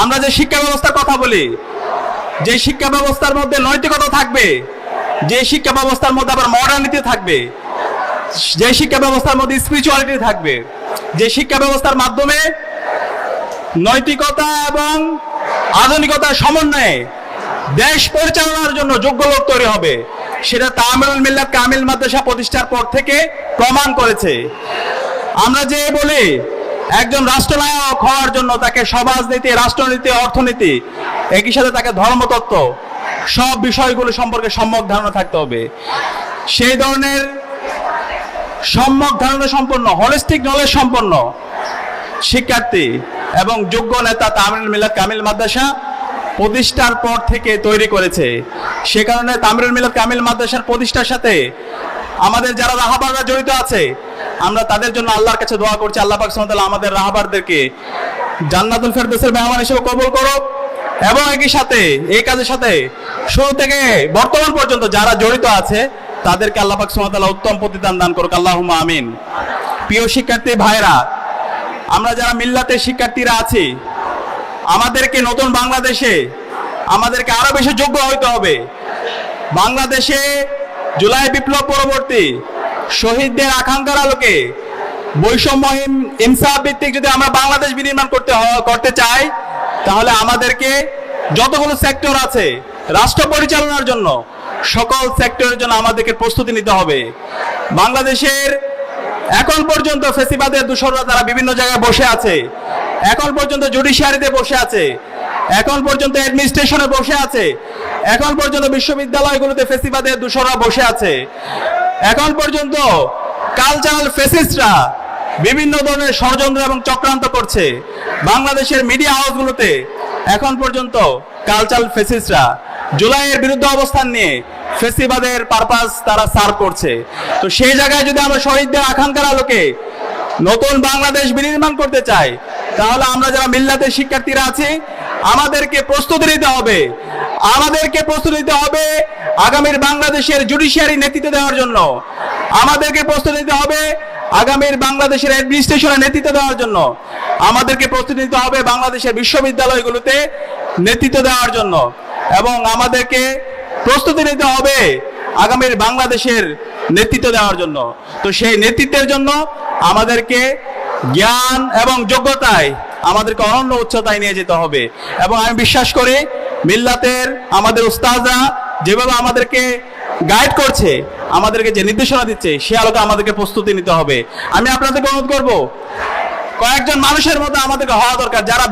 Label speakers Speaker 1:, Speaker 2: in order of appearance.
Speaker 1: আমরা যে শিক্ষা ব্যবস্থার কথা বলি, যে শিক্ষা ব্যবস্থার মধ্যে নৈতিকতা থাকবে, যে শিক্ষা ব্যবস্থার মধ্যে আবার মডার্নিটি থাকবে, যে শিক্ষা ব্যবস্থার মধ্যে স্পিরিচুয়ালিটি থাকবে, যে শিক্ষা ব্যবস্থার মাধ্যমে নৈতিকতা এবং আধুনিকতার সমন্বয়ে দেশ পরিচালনার জন্য যোগ্য লোক তৈরি হবে। সেটা তামিল মিল্লাত কামিল মাদ্রাসা প্রতিষ্ঠার পর থেকে প্রমাণ করেছে। আমরা যে বলি একজন রাষ্ট্রনায়ক হওয়ার জন্য তাকে সমাজনীতি, রাষ্ট্রনীতি, অর্থনীতি, একই সাথে তাকে ধর্মতত্ত্ব, সব বিষয়গুলো সম্পর্কে সম্যক ধারণা থাকতে হবে। সেই ধরনের সম্যক ধারণা সম্পন্ন হলিস্টিক নলেজ সম্পন্ন শিক্ষার্থী এবং যোগ্য নেতা তামিল মিলাদ, কামিল মাদ্রাসা প্রতিষ্ঠার পর থেকে তৈরি করেছে। সে কারণে তামিল মিলাদ, কামিল মাদ্রাসার প্রতিষ্ঠার সাথে আমাদের যারা রাহাবাররা জড়িত আছে আমরা তাদের জন্য আল্লাহর কাছে দোয়া করছি। আল্লাহ পাক সুবহানাহু আমাদের রাহাবারদেরকে জান্নাতুল ফেরদৌসের মেহমান হিসেবে কবুল করুক এবং একই সাথে, এই কাজের সাথে শুরু থেকে বর্তমান পর্যন্ত যারা জড়িত আছে, তাদেরকে আল্লাহ পাক সুবহানাহু তাআলা উত্তম প্রতিদান দান করুক। আল্লাহুম্মা আমিন। প্রিয় শিক্ষার্থী ভাইরা আমরা যারা মিল্লাতের শিক্ষার্থীরা আছি, আমাদেরকে নতুন বাংলাদেশে, আমাদেরকে আরও বেশি যোগ্য হইতে হবে। বাংলাদেশে জুলাই বিপ্লব পরবর্তী শহীদদের আকাঙ্ক্ষার আলোকে বৈষম্যহীন ইনসাফ ভিত্তিক যদি আমরা বাংলাদেশ বিনির্মাণ করতে করতে চাই, তাহলে আমাদেরকে যতগুলো সেক্টর আছে রাষ্ট্র পরিচালনার জন্য সকল সেক্টরের জন্য আমাদেরকে প্রস্তুতি নিতে হবে। বাংলাদেশের এখন পর্যন্ত ফেসিবাদের দূষররা তারা বিভিন্ন জায়গায় বসে আছে। এখন পর্যন্ত জুডিশিয়ারিতে বসে আছে। এখন পর্যন্ত অ্যাডমিনিস্ট্রেশনে বসে আছে। এখন পর্যন্ত বিশ্ববিদ্যালয়গুলোতে ফেসিবাদের দূষররা বসে আছে। এখন পর্যন্ত কালচারাল ফেসিস্টরা বিভিন্ন ধরনের ষড়যন্ত্র এবং চক্রান্ত করছে। বাংলাদেশের মিডিয়া হাউসগুলোতে এখন পর্যন্ত কালচারাল ফেসিস্টরা জুলাইয়ের বিরুদ্ধে অবস্থান নিয়ে ফেসিবাদের পারপাস তারা সার্ভ করছে। তো সেই জায়গায় যদি আমরা শহীদদের আকাঙ্ক্ষার আলোকে নতুন বাংলাদেশ বিনির্মাণ করতে চাই, তাহলে আমরা যারা মিল্লাতের শিক্ষার্থীরা আছি, আমাদেরকে প্রস্তুতি নিতে হবে আমাদেরকে প্রস্তুতি নিতে হবে আগামীর বাংলাদেশের জুডিশিয়ারি নেতৃত্ব দেওয়ার জন্য। আমাদেরকে প্রস্তুতি নিতে হবে আগামীর বাংলাদেশের অ্যাডমিনিস্ট্রেশনের নেতৃত্ব দেওয়ার জন্য। আমাদেরকে প্রস্তুতি নিতে হবে বাংলাদেশের বিশ্ববিদ্যালয়গুলোতে নেতৃত্ব দেওয়ার জন্য এবং আমাদেরকে প্রস্তুতি নিতে হবে আগামীর বাংলাদেশের নেতৃত্ব দেওয়ার জন্য। তো সেই নেতৃত্বের জন্য আমাদেরকে জ্ঞান এবং যোগ্যতায় আমাদেরকে অনন্য উচ্চতায় নিয়ে যেতে হবে। এবং আমি বিশ্বাস করি মিল্লাতের আমাদের উস্তাজরা যেভাবে আমাদেরকে গাইড করছে, আমাদেরকে যে নির্দেশনা দিচ্ছে, সে আলোকে আমাদেরকে প্রস্তুতি নিতে হবে। আমি আপনাদেরকে অনুরোধ করব, কয়েকজন মানুষের মতো আমাদেরকে হওয়া দরকার যারা